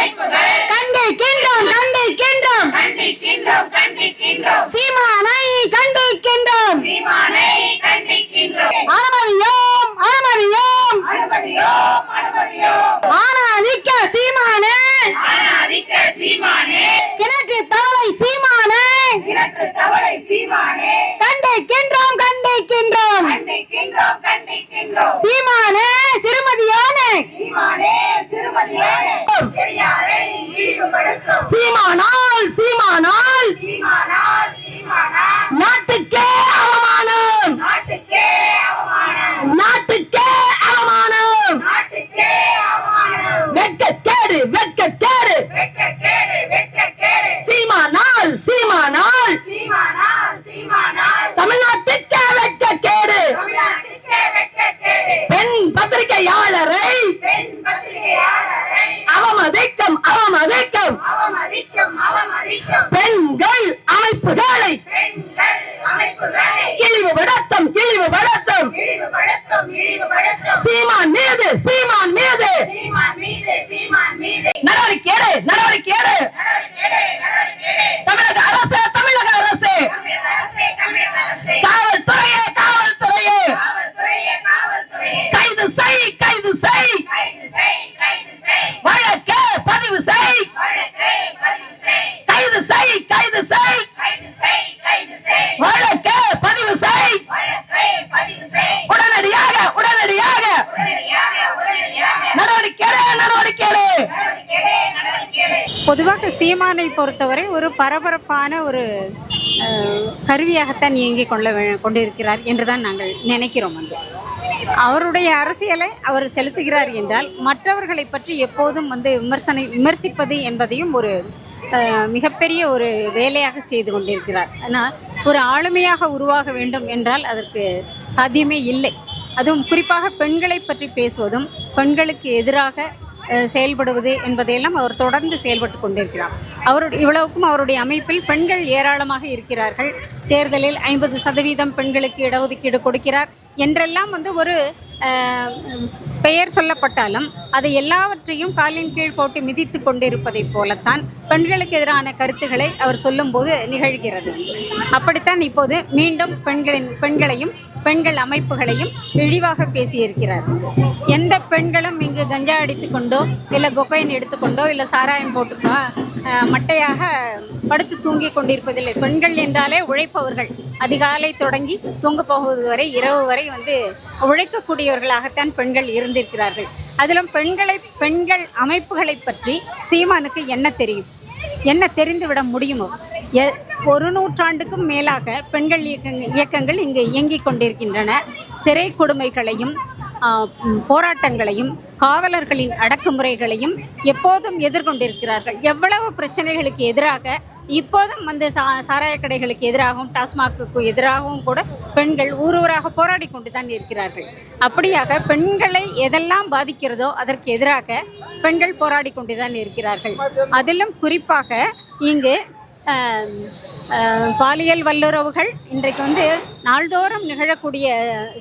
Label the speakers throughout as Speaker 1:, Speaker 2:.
Speaker 1: கண்டிக்கின்றோம் கண்டிக்கின்றோம் கண்டிக்கின்றோம் கண்டிக்கின்றோம் சீமானை கண்டிக்கின்றோம் சீமானை
Speaker 2: கண்டிக்கின்றோம்
Speaker 1: அனுமதியோம் அனுமதியோம்.
Speaker 2: அனுமதியோம் அனுமதியோம்.
Speaker 3: ஆனாதிக்க சீமானே. ஆனாதிக்க தவளை சீமானே. கிணக்கு தவளை சீமானே. கண்டிக்கின்றோம் கண்டிக்கின்றோம் கண்டிக்கின்றோம் கண்டிக்கின்றோம் சீமானே சிறுமதியானே. சீமானே. சீமானால் சீமானால். நாட்டுக்கே அவமானம். நாட்டுக்கே அவமானம். வெட்கக்கேடு வெட்கக்கேடு. சீமானால் சீமானால். தமிழ்நாட்டுக்கே வெட்கக்கேடு. பெண் பத்திரிகையாளரை அவமதிக்கும் அவமதிக்கும். பெண்கள் அமைப்புகளை இழிவுபடுத்தும் இழிவுபடுத்தும். சீமான் மீது சீமான் மீது நடவடிக்கை எடு நடவடிக்கை எடு தமிழக அரசு தமிழக அரசு காவல்துறையே காவல்துறையே கைது செய் கைது செய் வழக்கு பதிவு செய் கைது செய் கைது செய் வழக்கு பதிவு செய் உடனடியாக உடனடியாக நடவடிக்கை எடு, நடவடிக்கை எடு.
Speaker 4: பொதுவாக சீமானை பொறுத்தவரை ஒரு பரபரப்பான ஒரு கருவியாகத்தான் இயங்கிக் கொள்ள வே- கொண்டிருக்கிறார் என்றுதான் நாங்கள் நினைக்கிறோம் வந்து. அவருடைய அரசியலை அவர் செலுத்துகிறார் என்றால் மற்றவர்களை பற்றி எப்போதும் வந்து விமர்சனை விமர்சிப்பது என்பதையும் ஒரு மிகப்பெரிய ஒரு வேலையாக செய்து கொண்டிருக்கிறார். ஆனால் ஒரு ஆளுமையாக உருவாக வேண்டும் என்றால் அதற்கு சாத்தியமே இல்லை. அதுவும் குறிப்பாக பெண்களை பற்றி பேசுவதும் பெண்களுக்கு எதிராக செயல்படுவது என்பதையெல்லாம் அவர் தொடர்ந்து செயல்பட்டு கொண்டிருக்கிறார். அவரு இவ்வளவுக்கும் அவருடைய அமைப்பில் பெண்கள் ஏராளமாக இருக்கிறார்கள். தேர்தலில் ஐம்பது சதவீதம் பெண்களுக்கு இடஒதுக்கீடு கொடுக்கிறார். என்றெல்லாம் வந்து ஒரு பெயர் சொல்லப்பட்டாலும் அதை எல்லாவற்றையும் காலின் கீழ் போட்டு மிதித்து கொண்டிருப்பதைப் போலத்தான் பெண்களுக்கு எதிரான கருத்துக்களை அவர் சொல்லும்போது நிகழ்கிறது. அப்படித்தான் இப்போது மீண்டும் பெண்களின் பெண்களையும் பெண்கள் அமைப்புகளையும் இழிவாக பேசியிருக்கிறார். எந்த பெண்களும் இங்கு கஞ்சா அடித்துக்கொண்டோ இல்லை கொக்கைன் எடுத்துக்கொண்டோ இல்லை சாராயம் போட்டுக்கோ மட்டையாக படுத்து தூங்கி கொண்டிருப்பதில்லை. பெண்கள் என்றாலே உழைப்பவர்கள். அதிகாலை தொடங்கி தூங்க போவது வரை இரவு வரை வந்து உழைக்கக்கூடியவர்களாகத்தான் பெண்கள் இருந்திருக்கிறார்கள். அதிலும் பெண்களை பெண்கள் அமைப்புகளை பற்றி சீமானுக்கு என்ன தெரியும்? என்ன தெரிந்துவிட முடியுமோ? ஒரு நூற்றாண்டுக்கும் மேலாக பெண்கள் இயக்கங்கள் இயக்கங்கள் இங்கு இயங்கிக் கொண்டிருக்கின்றன. சிறை கொடுமைகளையும் போராட்டங்களையும் காவலர்களின் அடக்குமுறைகளையும் எப்போதும் எதிர்கொண்டிருக்கிறார்கள். எவ்வளவு பிரச்சனைகளுக்கு எதிராக இப்போதும் வந்து சா சாராய கடைகளுக்கு எதிராகவும் டாஸ்மாக்கு எதிராகவும் கூட பெண்கள் ஊர் ஊராக போராடி கொண்டு தான் இருக்கிறார்கள். அப்படியாக பெண்களை எதெல்லாம் பாதிக்கிறதோ அதற்கு எதிராக பெண்கள் போராடி கொண்டு தான் இருக்கிறார்கள். அதிலும் குறிப்பாக இங்கு பாலியல் வல்லுறவுகள் இன்றைக்கு வந்து நாள்தோறும் நிகழக்கூடிய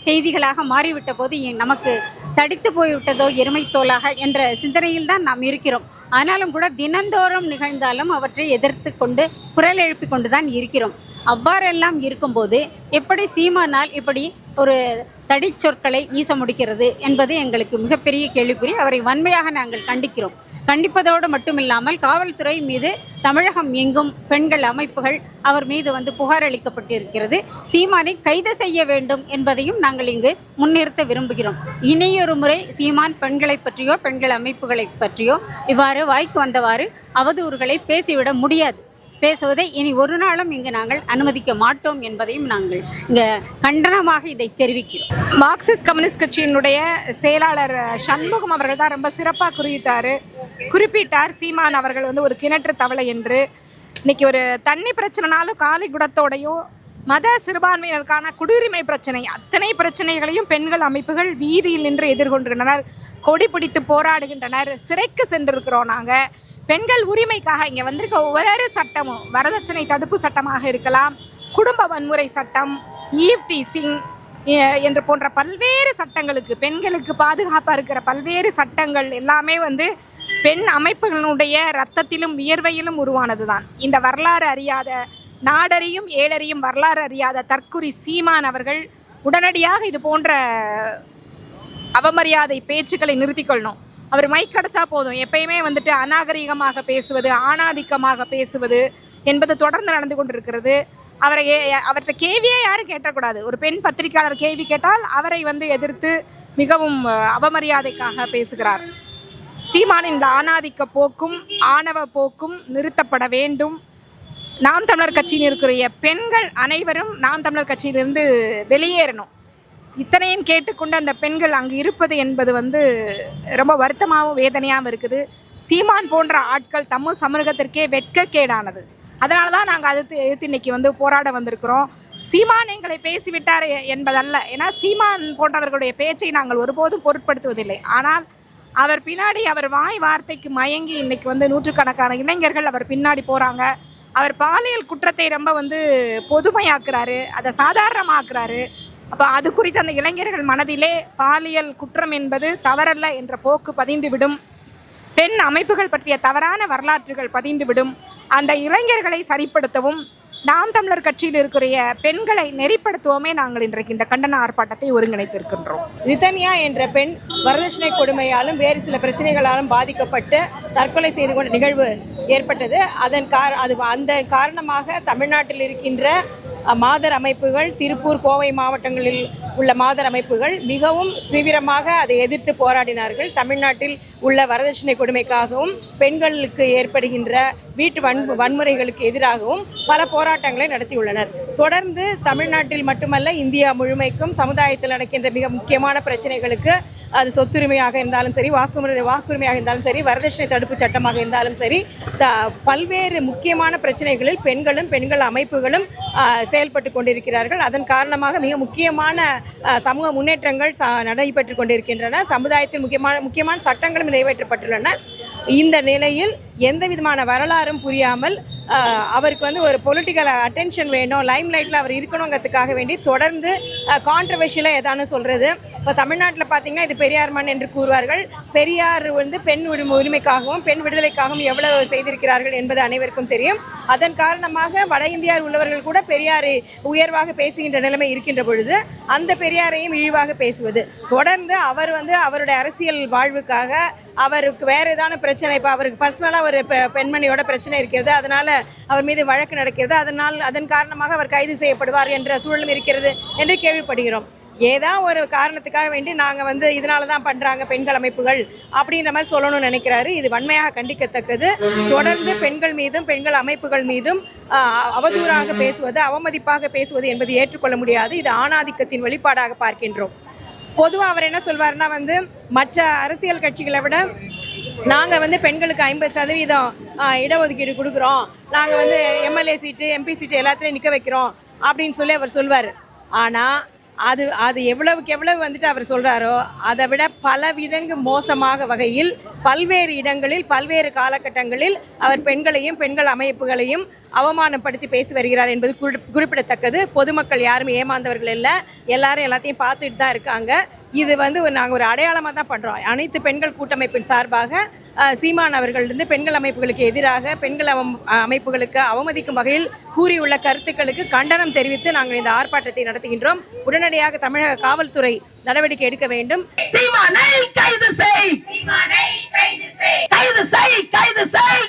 Speaker 4: செய்திகளாக மாறிவிட்ட போது நமக்கு தடித்து போய்விட்டதோ எருமைத்தோலாக என்ற சிந்தனையில் தான் நாம் இருக்கிறோம். ஆனாலும் கூட தினந்தோறும் நிகழ்ந்தாலும் அவற்றை எதிர்த்து கொண்டு குரல் எழுப்பி கொண்டு தான் இருக்கிறோம். அவ்வாறெல்லாம் இருக்கும்போது எப்படி சீமானால் இப்படி ஒரு தடிச்சொற்களை வீச முடிக்கிறது என்பது எங்களுக்கு மிகப்பெரிய கேள்விக்குறி. அவரை வன்மையாக நாங்கள் கண்டிக்கிறோம். கண்டிப்பதோடு மட்டுமில்லாமல் காவல்துறை மீது தமிழகம் எங்கும் பெண்கள் அமைப்புகள் அவர் மீது வந்து புகார் அளிக்கப்பட்டிருக்கிறது. சீமானை கைது செய்ய வேண்டும் என்பதையும் நாங்கள் இங்கு முன்னிறுத்த விரும்புகிறோம். இனியொரு முறை சீமான் பெண்களை பற்றியோ பெண்கள் அமைப்புகளை பற்றியோ இவ்வாறு வாய்க்கு வந்தவாறு அவதூறுகளை பேசிவிட முடியாது. பேசுவதை இனி ஒரு நாளும் இங்கு நாங்கள் அனுமதிக்க மாட்டோம் என்பதையும் நாங்கள் இங்கே கண்டனமாக இதை தெரிவிக்கிறோம்.
Speaker 5: மார்க்சிஸ்ட் கம்யூனிஸ்ட் கட்சியினுடைய செயலாளர் சண்முகம் அவர்கள் தான் ரொம்ப சிறப்பாக குறியிட்டார். குறிப்பிட்டார் சீமான் அவர்கள் வந்து ஒரு கிணற்று தவளை என்று. இன்னைக்கு ஒரு தண்ணி பிரச்சனைனாலும் காலி குடத்தோடையும் மத சிறுபான்மையினருக்கான குடியுரிமை பிரச்சனை அத்தனை பிரச்சனைகளையும் பெண்கள் அமைப்புகள் வீதியில் நின்று எதிர்கொண்டுகின்றனர் கொடி பிடித்து போராடுகின்றனர். சிறைக்கு சென்றிருக்கிறோம் நாங்கள் பெண்கள் உரிமைக்காக இங்கே வந்திருக்க ஒவ்வொரு சட்டமும் வரதட்சணை தடுப்பு சட்டமாக இருக்கலாம் குடும்ப வன்முறை சட்டம் ஈவ் டீசிங் என்று போன்ற பல்வேறு சட்டங்களுக்கு பெண்களுக்கு பாதுகாப்பாக இருக்கிற பல்வேறு சட்டங்கள் எல்லாமே வந்து பெண் அமைப்புகளுடைய ரத்தத்திலும் வியர்வையிலும் உருவானது தான் இந்த வரலாறு அறியாத நாடறியும் ஏழறியும் வரலாறு அறியாத தற்குறி சீமான் அவர்கள் உடனடியாக இது போன்ற அவமரியாதை பேச்சுக்களை நிறுத்திக்கொள்ளணும். அவர் மைக் கிடச்சா போதும். எப்பயுமே வந்துட்டு அநாகரிகமாக பேசுவது ஆணாதிக்கமாக பேசுவது என்பது தொடர்ந்து நடந்து கொண்டிருக்கிறது. அவரை அவர்கிட்ட கேள்வியே யாரும் கேட்டக்கூடாது. ஒரு பெண் பத்திரிகையாளர் கேள்வி கேட்டால் அவரை வந்து எதிர்த்து மிகவும் அவமரியாதைக்காக பேசுகிறார். சீமானின் இந்த ஆணாதிக்க போக்கும் ஆணவ போக்கும் நிறுத்தப்பட வேண்டும். நாம் தமிழர் கட்சியில் இருக்கிற பெண்கள் அனைவரும் நாம் தமிழர் கட்சியிலிருந்து வெளியேறணும். இத்தனையும் கேட்டுக்கொண்டு அந்த பெண்கள் அங்கு இருப்பது என்பது வந்து ரொம்ப வருத்தமாகவும் வேதனையாகவும் இருக்குது. சீமான் போன்ற ஆட்கள் தமிழ் சமூகத்திற்கே வெட்கக்கேடானது. அதனால தான் நாங்கள் அது எதிர்த்து இன்னைக்கு வந்து போராட வந்திருக்கிறோம். சீமான் எங்களை பேசிவிட்டார் என்பதல்ல. ஏன்னா சீமான் போன்றவர்களுடைய பேச்சை நாங்கள் ஒருபோதும் பொருட்படுத்துவதில்லை. ஆனால் அவர் பின்னாடி அவர் வாய் வார்த்தைக்கு மயங்கி இன்னைக்கு வந்து நூற்றுக்கணக்கான இளைஞர்கள் அவர் பின்னாடி போகிறாங்க அவர் பாலியல் குற்றத்தை ரொம்ப வந்து பொதுமையாக்குறாரு. அதை சாதாரணமாக்குறாரு. அப்போ அது குறித்து அந்த இளைஞர்கள் மனதிலே பாலியல் குற்றம் என்பது தவறல்ல என்ற போக்கு பதிந்துவிடும். பெண் அமைப்புகள் பற்றிய தவறான வரலாற்றுகள் பதிந்துவிடும். அந்த இளைஞர்களை சரிப்படுத்தவும் நாம் தமிழர் கட்சியில் இருக்கிற பெண்களை நெறிப்படுத்துவோமே நாங்கள் இன்றைக்கு இந்த கண்டன ஆர்ப்பாட்டத்தை ஒருங்கிணைத்திருக்கின்றோம்.
Speaker 6: ரிதன்யா என்ற பெண் வரதட்சணை கொடுமையாலும் வேறு சில பிரச்சனைகளாலும் பாதிக்கப்பட்டு தற்கொலை செய்து கொண்ட நிகழ்வு ஏற்பட்டது. அதன் கார அது அந்த காரணமாக தமிழ்நாட்டில் இருக்கின்ற மாதர் அமைப்புகள் திருப்பூர் கோவை மாவட்டங்களில் உள்ள மாதர் அமைப்புகள் மிகவும் தீவிரமாக அதை எதிர்த்து போராடினார்கள். தமிழ்நாட்டில் உள்ள வரதட்சணை கொடுமைக்காகவும் பெண்களுக்கு ஏற்படுகின்ற வீட்டு வன் வன்முறைகளுக்கு எதிராகவும் பல போராட்டங்களை நடத்தியுள்ளனர். தொடர்ந்து தமிழ்நாட்டில் மட்டுமல்ல இந்தியா முழுமைக்கும் சமுதாயத்தில் நடக்கின்ற மிக முக்கியமான பிரச்சனைகளுக்கு அது சொத்துரிமையாக இருந்தாலும் சரி வாக்குமுறை வாக்குரிமையாக இருந்தாலும் சரி வரதட்சணை தடுப்பு சட்டமாக இருந்தாலும் சரி த பல்வேறு முக்கியமான பிரச்சனைகளில் பெண்களும் பெண்கள் அமைப்புகளும் செயல்பட்டு கொண்டிருக்கிறார்கள். அதன் காரணமாக மிக முக்கியமான சமூக முன்னேற்றங்கள் ச நடைபெற்று கொண்டிருக்கின்றன. சமுதாயத்தில் முக்கியமான முக்கியமான சட்டங்களும் நிறைவேற்றப்பட்டுள்ளன. இந்த நிலையில் எந்த விதமான வரலாறும் புரியாமல் அவருக்கு வந்து ஒரு பொலிட்டிக்கல் அட்டென்ஷன் வேணும் லைம் லைட்டில் அவர் இருக்கணுங்கிறதுக்காக வேண்டி தொடர்ந்து கான்ட்ரவர்ஷியலாக எதானு சொல்கிறது இப்போ தமிழ்நாட்டில் பார்த்தீங்கன்னா இது பெரியார் மண் என்று கூறுவார்கள். பெரியார் வந்து பெண் உரிமை உரிமைக்காகவும் பெண் விடுதலைக்காகவும் எவ்வளவு செய்திருக்கிறார்கள் என்பது அனைவருக்கும் தெரியும். அதன் காரணமாக வட இந்தியாவில் உள்ளவர்கள் கூட பெரியாரை உயர்வாக பேசுகின்ற நிலைமை இருக்கின்ற பொழுது அந்த பெரியாரையும் இழிவாக பேசுவது. தொடர்ந்து அவர் வந்து அவருடைய அரசியல் வாழ்வுக்காக அவருக்கு வேறு ஏதான பிரச்சனை இப்போ அவருக்கு பர்சனலாக ஒரு பெ- பெண்மணியோட பிரச்சனை இருக்கிறது. அதனால் அவர் மீது வழக்கு நடக்கிறது அதனால் அதன் காரணமாக அவர் கைது செய்யப்படுவார் என்ற சூழலும் இருக்கிறது என்று கேள்விப்படுகிறோம். ஏதா ஒரு காரணத்துக்காக வேண்டி நாங்கள் வந்து இதனால தான் பண்ணுறாங்க பெண்கள் அமைப்புகள் அப்படின்ற மாதிரி சொல்லணும்னு நினைக்கிறாரு. இது வன்மையாக கண்டிக்கத்தக்கது. தொடர்ந்து பெண்கள் மீதும் பெண்கள் அமைப்புகள் மீதும் ஆஹ், அவதூறாக பேசுவது அவமதிப்பாக பேசுவது என்பது ஏற்றுக்கொள்ள முடியாது. இது ஆணாதிக்கத்தின் வெளிப்பாடாக பார்க்கின்றோம். பொதுவாக அவர் என்ன சொல்வார்னா வந்து மற்ற அரசியல் கட்சிகளை விட நாங்கள் வந்து பெண்களுக்கு ஐம்பது சதவீதம் இடஒதுக்கீடு கொடுக்குறோம். நாங்கள் வந்து எம்எல்ஏ சீட்டு எம்பி சீட்டு எல்லாத்துலேயும் நிற்க வைக்கிறோம் அப்படின்னு சொல்லி அவர் சொல்வார். ஆனால் அது அது எவ்வளவுக்கு எவ்வளவு வந்துட்டு அவர் சொல்கிறாரோ அதை விட பல விதங்கு மோசமாக வகையில் பல்வேறு இடங்களில் பல்வேறு காலகட்டங்களில் அவர் பெண்களையும் பெண்கள் அமைப்புகளையும் அவமானப்படுத்தி பேசி வருகிறார் என்பது குறி- குறிப்பிடத்தக்கது. பொதுமக்கள் யாரும் ஏமாந்தவர்கள் இல்லை. எல்லாரும் எல்லாத்தையும் பார்த்துட்டு தான் இருக்காங்க. இது வந்து நாங்கள் ஒரு அடையாளமாக தான் பண்ணுறோம் அனைத்து பெண்கள் கூட்டமைப்பின் சார்பாக சீமான் அவர்கள் இருந்து பெண்கள் அமைப்புகளுக்கு எதிராக பெண்கள் அவம் அமைப்புகளுக்கு அவமதிக்கும் வகையில் கூறியுள்ள கருத்துக்களுக்கு கண்டனம் தெரிவித்து நாங்கள் இந்த ஆர்ப்பாட்டத்தை நடத்துகின்றோம். உடனடியாக தமிழக காவல்துறை நடவடிக்கை எடுக்க வேண்டும்.
Speaker 3: கைது செய். கைது செய் கைது செய்.